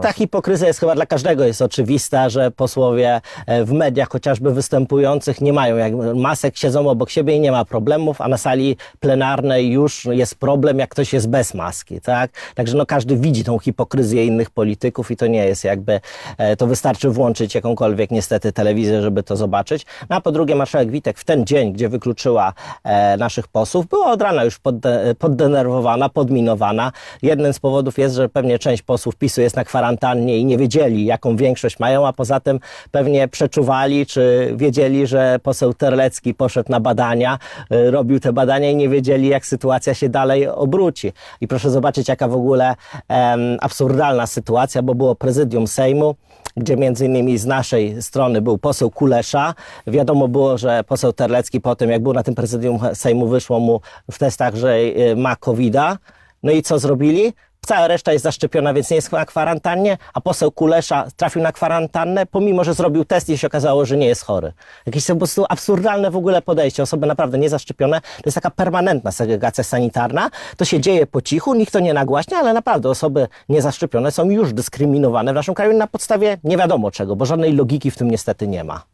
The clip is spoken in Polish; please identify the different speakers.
Speaker 1: Ta hipokryzja jest chyba dla każdego jest oczywista, że posłowie e, w mediach chociażby występujących nie mają jak masek, siedzą obok siebie i nie ma problemów, a na sali plenarnej już jest problem, jak ktoś jest bez maski, tak? Także no każdy widzi tą hipokryzję innych polityków i to nie jest jakby, e, to wystarczy włączyć jakąkolwiek niestety telewizję, żeby to zobaczyć. No a po drugie marszałek Witek w ten dzień, gdzie wykluczyła e, naszych posłów, była od rana już podde, poddenerwowana, podminowana. Jednym z powodów jest, że pewnie część posłów PiSu jest na kwarantannie i nie wiedzieli, jaką większość mają, a poza tym pewnie przeczuwali, czy wiedzieli, że poseł Terlecki poszedł na badania, y, robił te badania i nie wiedzieli, jak sytuacja się dalej obróci. I proszę zobaczyć, jaka w ogóle em, absurdalna sytuacja, bo było prezydium Sejmu, gdzie między innymi z naszej strony był poseł Kulesza. Wiadomo było, że poseł Terlecki po tym, jak był na tym prezydium Sejmu, wyszło mu w testach, że y, ma COVID-a. No i co zrobili? Cała reszta jest zaszczepiona, więc nie jest na kwarantannie, a poseł Kulesza trafił na kwarantannę, pomimo, że zrobił test i się okazało, że nie jest chory. Jakieś po prostu absurdalne w ogóle podejście. Osoby naprawdę niezaszczepione, to jest taka permanentna segregacja sanitarna. To się dzieje po cichu, nikt to nie nagłaśnia, ale naprawdę osoby niezaszczepione są już dyskryminowane w naszym kraju na podstawie nie wiadomo czego, bo żadnej logiki w tym niestety nie ma.